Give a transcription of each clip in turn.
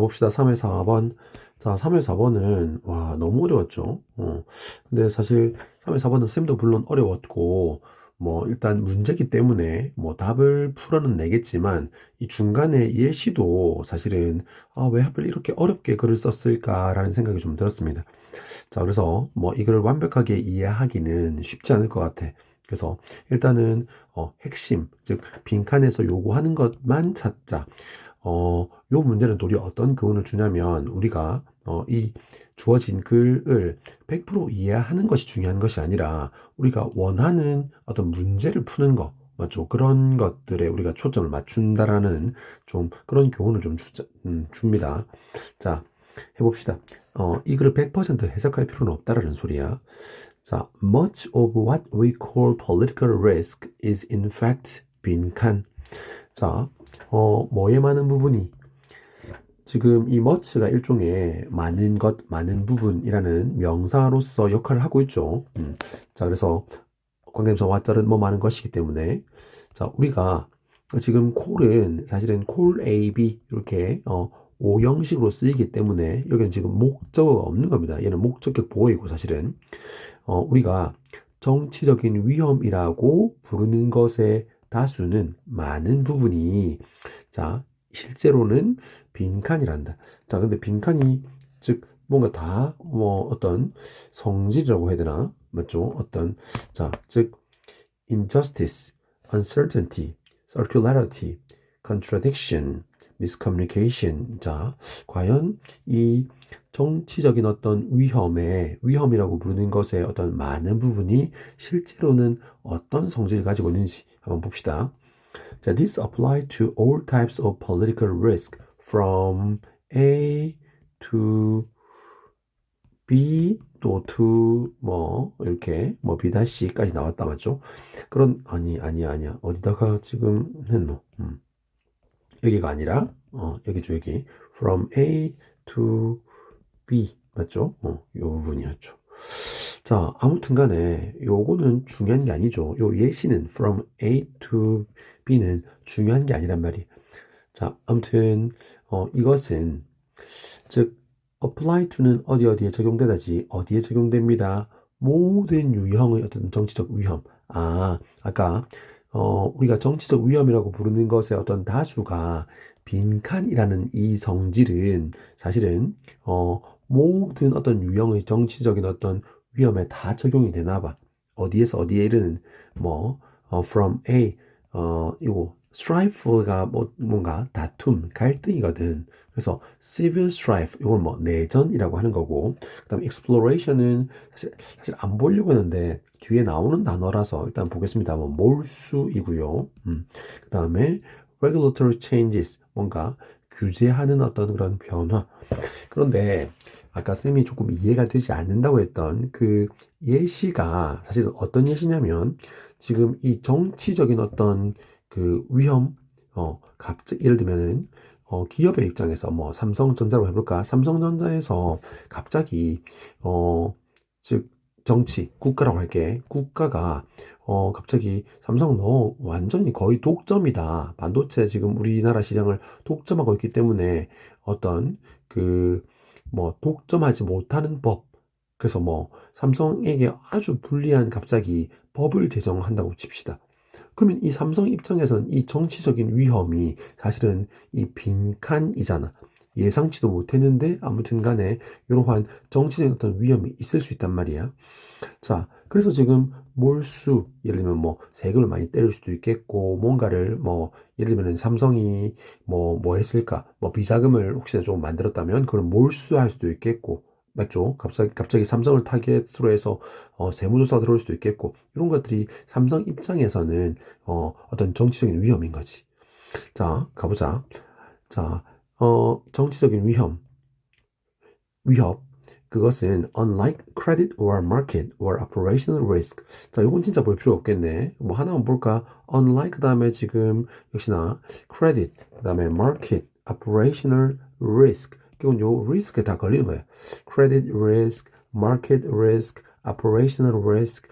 봅시다. 3회 4번. 자, 3회 4번은, 와, 너무 어려웠죠. 어. 근데 사실 3회 4번은 쌤도 물론 어려웠고, 뭐, 일단 문제기 때문에, 뭐, 답을 풀어는 내겠지만, 이 중간에 예시도 사실은, 아, 왜 하필 이렇게 어렵게 글을 썼을까라는 생각이 좀 들었습니다. 자, 그래서 뭐, 이걸 완벽하게 이해하기는 쉽지 않을 것 같아. 그래서 일단은, 어, 핵심, 즉, 빈칸에서 요구하는 것만 찾자. 어, 요 문제는 도리 어떤 교훈을 주냐면 우리가 어, 이 주어진 글을 100% 이해하는 것이 중요한 것이 아니라 우리가 원하는 어떤 문제를 푸는 거 맞죠? 그런 것들에 우리가 초점을 맞춘다라는 좀 그런 교훈을 좀 주, 음, 줍니다. 자, 해봅시다. 어, 이 글을 100% 해석할 필요는 없다라는 소리야. 자, much of what we call political risk is in fact 빈칸. 자, 어, 뭐에 많은 부분이 지금 이 much가 일종의 많은 것, 많은 부분이라는 명사로서 역할을 하고 있죠. 음. 자, 그래서 관계대명사 what자는 뭐 많은 것이기 때문에 자, 우리가 지금 콜은 사실은 콜 A, B 이렇게 어, 오형식으로 쓰이기 때문에 여기는 지금 목적어가 없는 겁니다. 얘는 목적격 보호이고 사실은 어, 우리가 정치적인 위험이라고 부르는 것의 다수는 많은 부분이 자 실제로는 빈칸이란다. 자 근데 빈칸이 즉 뭔가 다 뭐 어떤 성질이라고 해야 되나 맞죠? 어떤 자즉 injustice, uncertainty, circularity, contradiction, miscommunication. 자, 과연 이 정치적인 어떤 위험에, 위험이라고 부르는 것의 어떤 많은 부분이 실제로는 어떤 성질을 가지고 있는지 한번 봅시다. 자, this apply to all types of political risk from A to B 또 to 뭐 이렇게 뭐 B 다시까지 나왔다 맞죠? 그런 아니 아니 아니야 어디다가 지금 했노? 음. 여기가 아니라 어 여기죠 여기 from A to B 맞죠? 어, 요 부분이었죠. 자, 아무튼 간에 요거는 중요한 게 아니죠. 요 예시는 from A to B는 중요한 게 아니란 말이. 자, 아무튼 어, 이것은 즉 apply to는 어디 어디에 적용되다지 어디에 적용됩니다. 모든 유형의 어떤 정치적 위험. 아, 아까 어, 우리가 정치적 위험이라고 부르는 것의 어떤 다수가 빈칸이라는 이 성질은 사실은 어, 모든 어떤 유형의 정치적인 어떤 위험에 다 적용이 되나 봐. 어디에서 어디에 이르는 뭐 어, from A 어 이거 strife가 뭐 뭔가 다툼, 갈등이거든. 그래서 civil strife 이걸 뭐 내전이라고 하는 거고 그다음 exploration은 사실 사실 안 보려고 했는데 뒤에 나오는 단어라서 일단 보겠습니다. 뭐 몰수이고요. 음. 그다음에 regulatory changes 뭔가 규제하는 어떤 그런 변화. 그런데 아까 쌤이 조금 이해가 되지 않는다고 했던 그 예시가 사실 어떤 예시냐면 지금 이 정치적인 어떤 그 위험, 어, 갑자기 예를 들면은 어, 기업의 입장에서 뭐 삼성전자로 해볼까? 삼성전자에서 갑자기 어, 즉 정치, 국가라고 할게. 국가가 어, 갑자기 삼성 너 완전히 거의 독점이다. 반도체 지금 우리나라 시장을 독점하고 있기 때문에 어떤 그 뭐 독점하지 못하는 법. 그래서 뭐 삼성에게 아주 불리한 갑자기 법을 제정한다고 칩시다. 그러면 이 삼성 입장에서는 이 정치적인 위험이 사실은 이 빈칸이잖아. 예상치도 못했는데 아무튼 간에 이러한 정치적인 어떤 위험이 있을 수 있단 말이야. 자, 그래서 지금 몰수, 예를 들면 뭐 세금을 많이 때릴 수도 있겠고, 뭔가를 뭐, 예를 들면 삼성이 뭐, 뭐 했을까? 뭐 비자금을 혹시나 좀 만들었다면 그걸 몰수할 수도 있겠고, 맞죠? 갑자기, 갑자기 삼성을 타겟으로 해서 어, 세무조사가 들어올 수도 있겠고, 이런 것들이 삼성 입장에서는 어, 어떤 정치적인 위험인 거지. 자, 가보자. 자, 어, 정치적인 위험, 위협. 그것은 unlike credit or market or operational risk. 자, 이건 진짜 볼 필요 없겠네. 뭐 하나만 볼까? unlike 그 다음에 지금 역시나 credit, 그 다음에 market, operational risk. 이건 요 리스크에 다 걸리는 거야. credit risk, market risk, operational risk.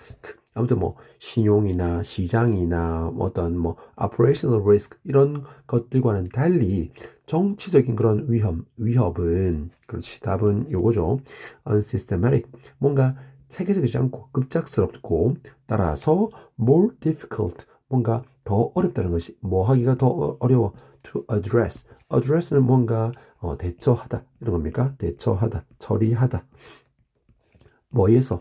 아무튼 뭐 신용이나 시장이나 뭐 어떤 뭐 operational risk 이런 것들과는 달리 정치적인 그런 위험 위협은 그렇지 답은 요거죠. unsystematic. 뭔가 체계적이지 않고 급작스럽고 따라서 more difficult. 뭔가 더 어렵다는 것이 뭐 하기가 더 어- 어려워. To address. Address는 뭔가 어, 대처하다. 이런 겁니까? 대처하다. 처리하다. 뭐에서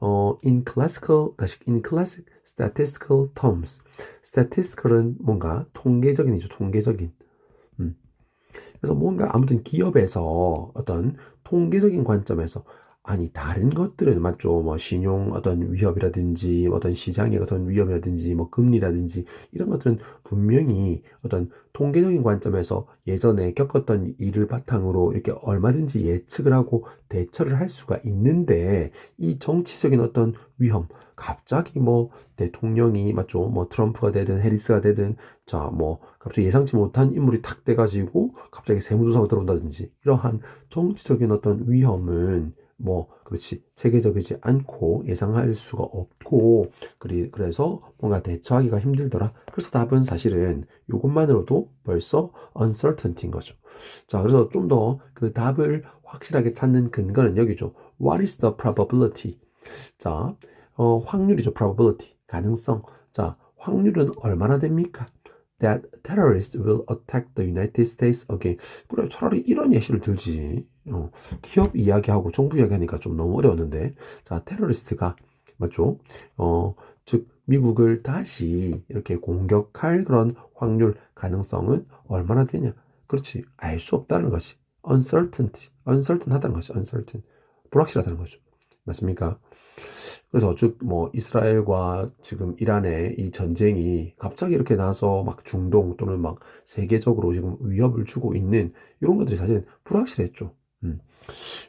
어, in classical 다시 in classic statistical terms statistical은 뭔가 통계적인이죠 통계적인 음. 그래서 뭔가 아무튼 기업에서 어떤 통계적인 관점에서 아니 다른 것들은 맞죠 뭐 신용 어떤 위협이라든지 어떤 시장의 어떤 위험이라든지 뭐 금리라든지 이런 것들은 분명히 어떤 통계적인 관점에서 예전에 겪었던 일을 바탕으로 이렇게 얼마든지 예측을 하고 대처를 할 수가 있는데 이 정치적인 어떤 위험 갑자기 뭐 대통령이 맞죠 뭐 트럼프가 되든 해리스가 되든 자 뭐 갑자기 예상치 못한 인물이 탁 돼가지고 갑자기 세무조사가 들어온다든지 이러한 정치적인 어떤 위험은 뭐 그렇지 체계적이지 않고 예상할 수가 없고 그래서 뭔가 대처하기가 힘들더라. 그래서 답은 사실은 이것만으로도 벌써 uncertainty인 거죠. 자, 그래서 좀 더 그 답을 확실하게 찾는 근거는 여기죠. What is the probability? 자, 어, 확률이죠. probability 가능성. 자, 확률은 얼마나 됩니까? That terrorists will attack the United States again. 그래, 차라리 이런 예시를 들지. 어, 기업 이야기하고 정부 이야기하니까 좀 너무 어려웠는데, 자, 테러리스트가, 맞죠? 어, 즉, 미국을 다시 이렇게 공격할 그런 확률, 가능성은 얼마나 되냐? 그렇지. 알 수 없다는 것이. uncertainty. uncertain 하다는 것이 uncertain. 불확실하다는 거죠. 맞습니까? 그래서 즉 뭐 이스라엘과 지금 이란의 이 전쟁이 갑자기 이렇게 나서 막 중동 또는 막 세계적으로 지금 위협을 주고 있는 이런 것들이 사실 불확실했죠. 음.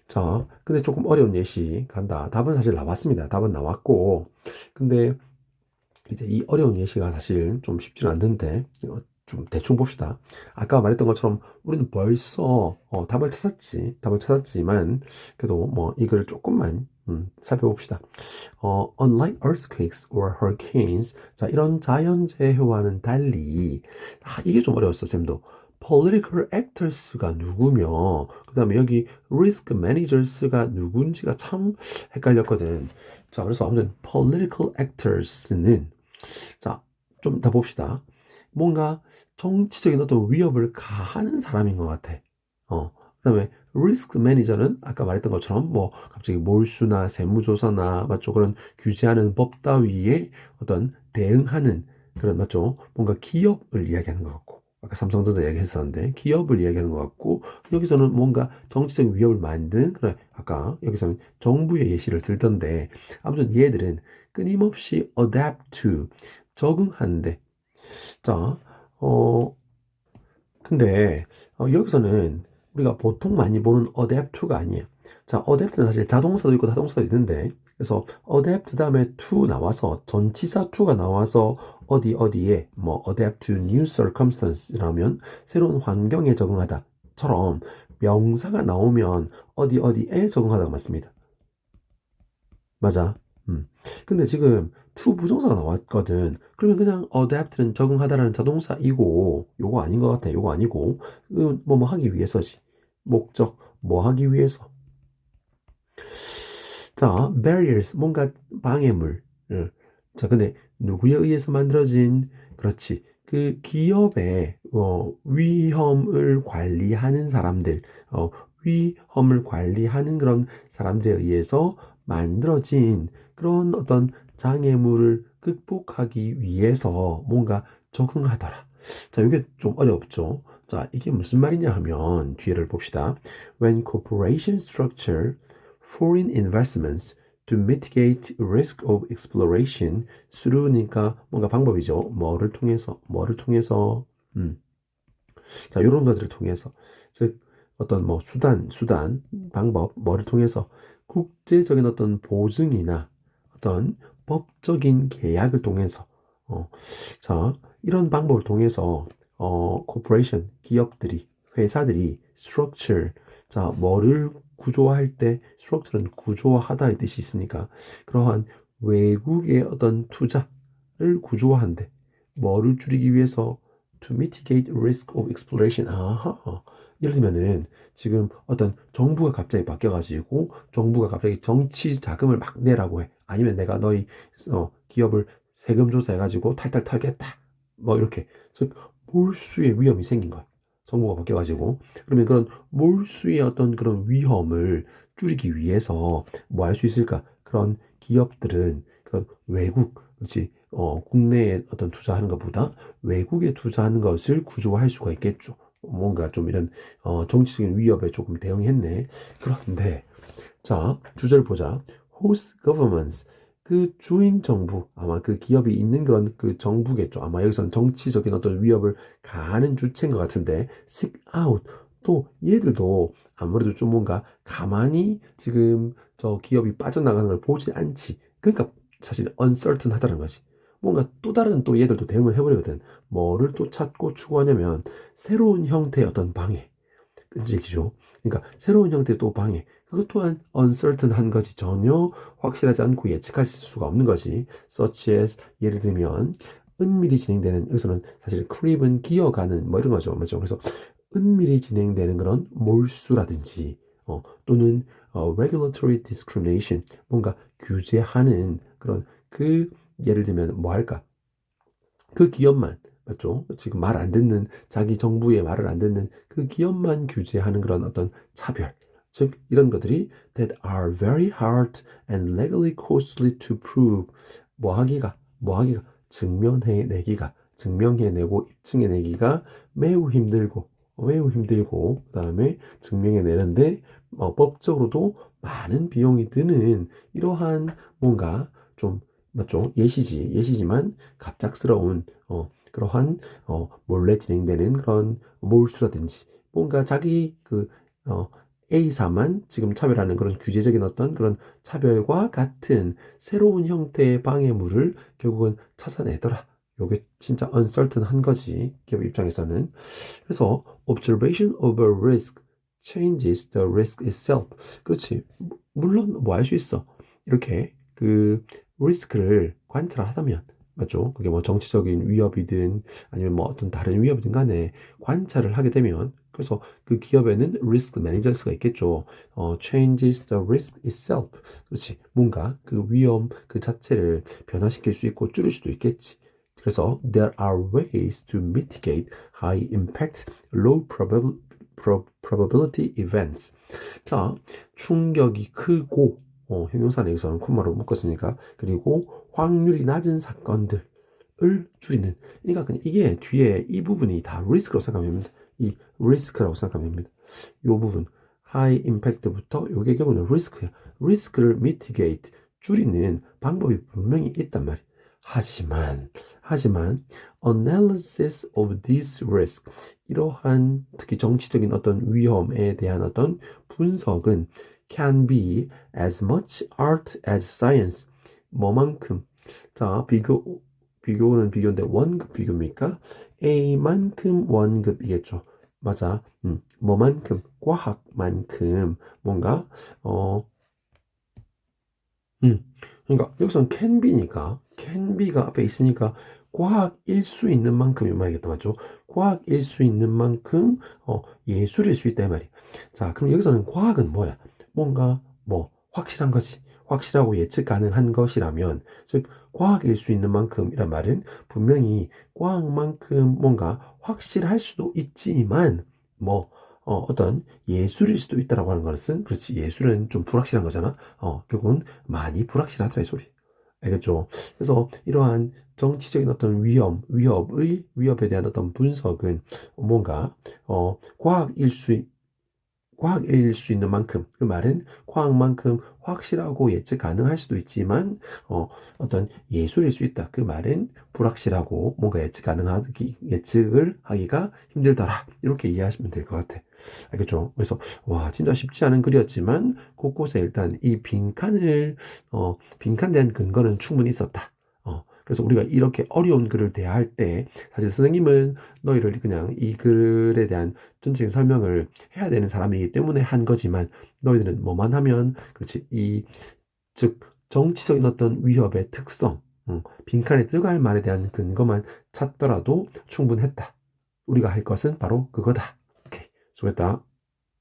자, 근데 조금 어려운 예시 간다. 답은 사실 나왔습니다. 답은 나왔고, 근데 이제 이 어려운 예시가 사실 좀 쉽지는 않는데 어, 좀 대충 봅시다. 아까 말했던 것처럼 우리는 벌써 어, 답을 찾았지, 답을 찾았지만 그래도 뭐 이걸 조금만 음, 살펴봅시다. 어, unlike earthquakes or hurricanes, 자 이런 자연재해와는 달리 아, 이게 좀 어려웠어, 쌤도. Political actors가 누구며 그 다음에 여기 risk managers가 누군지가 참 헷갈렸거든. 자, 그래서 아무튼 political actors는 자, 좀더 봅시다. 뭔가 정치적인 어떤 위협을 가하는 사람인 것 같아. 어, 그 다음에 리스크 매니저는 아까 말했던 것처럼 뭐 갑자기 몰수나 세무조사나 맞죠 그런 규제하는 법 따위에 어떤 대응하는 그런 맞죠 뭔가 기업을 이야기하는 것 같고 아까 삼성전자 이야기했었는데 기업을 이야기하는 것 같고 여기서는 뭔가 정치적인 위협을 만든 그래 아까 여기서는 정부의 예시를 들던데 아무튼 얘들은 끊임없이 adapt to 적응하는데 자 어, 근데 어, 여기서는 우리가 보통 많이 보는 adapt to가 아니에요. 자, adapt는 사실 자동사도 있고 타동사도 있는데 그래서 adapt 다음에 to 나와서 전치사 to가 나와서 어디 어디에 뭐 adapt to new circumstance라면 새로운 환경에 적응하다처럼 명사가 나오면 어디 어디에 적응하다가 맞습니다. 맞아. 음. 근데 지금 to 부정사가 나왔거든. 그러면 그냥 adapt는 적응하다라는 자동사이고 요거 아닌 것 같아. 요거 아니고 뭐뭐 뭐 하기 위해서지. 목적 뭐 하기 위해서. 자, barriers 뭔가 방해물. 예. 자, 근데 누구에 의해서 만들어진 그렇지. 그 기업의 어, 위험을 관리하는 사람들, 어, 위험을 관리하는 그런 사람들에 의해서 만들어진 그런 어떤 장애물을 극복하기 위해서 뭔가 적응하더라. 자, 이게 좀 어렵죠. 자, 이게 무슨 말이냐 하면 뒤에를 봅시다. When corporation structure foreign investments to mitigate risk of exploration through니까 뭔가 방법이죠. 뭐를 통해서, 뭐를 통해서, 음. 자, 이런 것들을 통해서, 즉, 어떤 뭐 수단, 수단, 방법, 뭐를 통해서 국제적인 어떤 보증이나 어떤 법적인 계약을 통해서 어, 자 이런 방법을 통해서 어, 코퍼레이션 기업들이 회사들이 structure 자 뭐를 구조화할 때 structure는 구조화하다의 뜻이 있으니까 그러한 외국의 어떤 투자를 구조화한대. 뭐를 줄이기 위해서 to mitigate risk of exploration. 아하. 예를 들면은 지금 어떤 정부가 갑자기 바뀌어가지고 정부가 갑자기 정치 자금을 막 내라고 해. 아니면 내가 너희 어, 기업을 세금 조사해가지고 탈탈 털겠다. 뭐 이렇게 즉 몰수의 위험이 생긴 거야. 정부가 바뀌어가지고 그러면 그런 몰수의 어떤 그런 위험을 줄이기 위해서 뭐 할 수 있을까? 그런 기업들은 그런 외국, 그렇지, 어, 국내에 어떤 투자하는 것보다 외국에 투자하는 것을 구조화할 수가 있겠죠. 뭔가 좀 이런 어, 정치적인 위협에 조금 대응했네. 그런데 자 주제를 보자. host governments 그 주인 정부 아마 그 기업이 있는 그런 그 정부겠죠. 아마 여기서는 정치적인 어떤 위협을 가하는 주체인 것 같은데 seek out 또 얘들도 아무래도 좀 뭔가 가만히 지금 저 기업이 빠져나가는 걸 보지 않지. 그러니까 사실 uncertain 하다는 것이. 뭔가 또 다른 또 얘들도 대응을 해버리거든. 뭐를 또 찾고 추구하냐면 새로운 형태의 어떤 방해. 끔찍이죠. 그러니까 새로운 형태의 또 방해. 그것 또한 uncertain한 것이 전혀 확실하지 않고 예측하실 수가 없는 것이 such as 예를 들면 은밀히 진행되는 여기서는 사실 크립은 기어가는 뭐 이런 거죠. 맞죠? 그래서 은밀히 진행되는 그런 몰수라든지 어, 또는 어, regulatory discrimination 뭔가 규제하는 그런 그 예를 들면 뭐 할까? 그 기업만 맞죠? 지금 말 안 듣는 자기 정부의 말을 안 듣는 그 기업만 규제하는 그런 어떤 차별. 즉 이런 것들이 that are very hard and legally costly to prove 뭐 하기가 뭐 하기가 증명해 내기가 증명해 내고 입증해 내기가 매우 힘들고 매우 힘들고 그 다음에 증명해 내는데 어, 법적으로도 많은 비용이 드는 이러한 뭔가 좀 맞죠? 예시지, 예시지만 갑작스러운 어, 그러한 어, 몰래 진행되는 그런 몰수라든지 뭔가 자기 그 어, A사만 지금 차별하는 그런 규제적인 어떤 그런 차별과 같은 새로운 형태의 방해물을 결국은 찾아내더라. 요게 진짜 uncertain한 거지 기업 입장에서는. 그래서 observation of a risk changes the risk itself. 그렇지. 물론 뭐할수 있어. 이렇게 그 리스크를 관찰하다면 맞죠? 그게 뭐 정치적인 위협이든 아니면 뭐 어떤 다른 위협이든 간에 관찰을 하게 되면 그래서 그 기업에는 리스크 매니저스가 있겠죠. 어, changes the risk itself. 그렇지. 뭔가 그 위험 그 자체를 변화시킬 수 있고 줄일 수도 있겠지. 그래서 there are ways to mitigate high impact, low probability, events. 자, 충격이 크고 어, 형용사는 여기서는 콤마로 묶었으니까 그리고 확률이 낮은 사건들을 줄이는 그러니까 그냥 이게 뒤에 이 부분이 다 리스크라고 생각하면 됩니다. 이 리스크라고 생각하면 됩니다. 이 부분 하이 임팩트부터 요게 결국은 리스크야. 리스크를 mitigate 줄이는 방법이 분명히 있단 말이야. 하지만 하지만 analysis of this risk 이러한 특히 정치적인 어떤 위험에 대한 어떤 분석은 can be as much art as science. 뭐만큼. 자, 비교, 비교는 비교인데 원급 비교입니까? A만큼 원급이겠죠. 맞아. 음, 뭐만큼, 과학만큼, 뭔가, 어, 음, 그러니까 여기서는 can be니까, can be가 앞에 있으니까 과학일 수 있는 만큼이 말이겠다, 맞죠? 과학일 수 있는 만큼, 어, 예술일 수 있다, 이 말이야. 자, 그럼 여기서는 과학은 뭐야? 뭔가 뭐 확실한 것이 확실하고 예측 가능한 것이라면 즉 과학일 수 있는 만큼이란 말은 분명히 과학만큼 뭔가 확실할 수도 있지만 뭐 어, 어떤 예술일 수도 있다라고 하는 것은 그렇지 예술은 좀 불확실한 거잖아. 어 결국은 많이 불확실하다 이 소리. 알겠죠? 그래서 이러한 정치적인 어떤 위험 위협의 위협에 대한 어떤 분석은 뭔가 어 과학일 수 과학일 수 있는 만큼 그 말은 과학만큼 확실하고 예측 가능할 수도 있지만 어, 어떤 예술일 수 있다. 그 말은 불확실하고 뭔가 예측 가능하기 예측을 하기가 힘들더라. 이렇게 이해하시면 될 것 같아. 알겠죠? 그래서 와 진짜 쉽지 않은 글이었지만 곳곳에 일단 이 빈칸을 어, 빈칸 대한 근거는 충분히 있었다 그래서 우리가 이렇게 어려운 글을 대할 때 사실 선생님은 너희를 그냥 이 글에 대한 전체적인 설명을 해야 되는 사람이기 때문에 한 거지만 너희들은 뭐만 하면 그렇지 이 즉 정치적인 어떤 위협의 특성, 음, 빈칸에 들어갈 말에 대한 근거만 찾더라도 충분했다. 우리가 할 것은 바로 그거다. 오케이. 수고했다.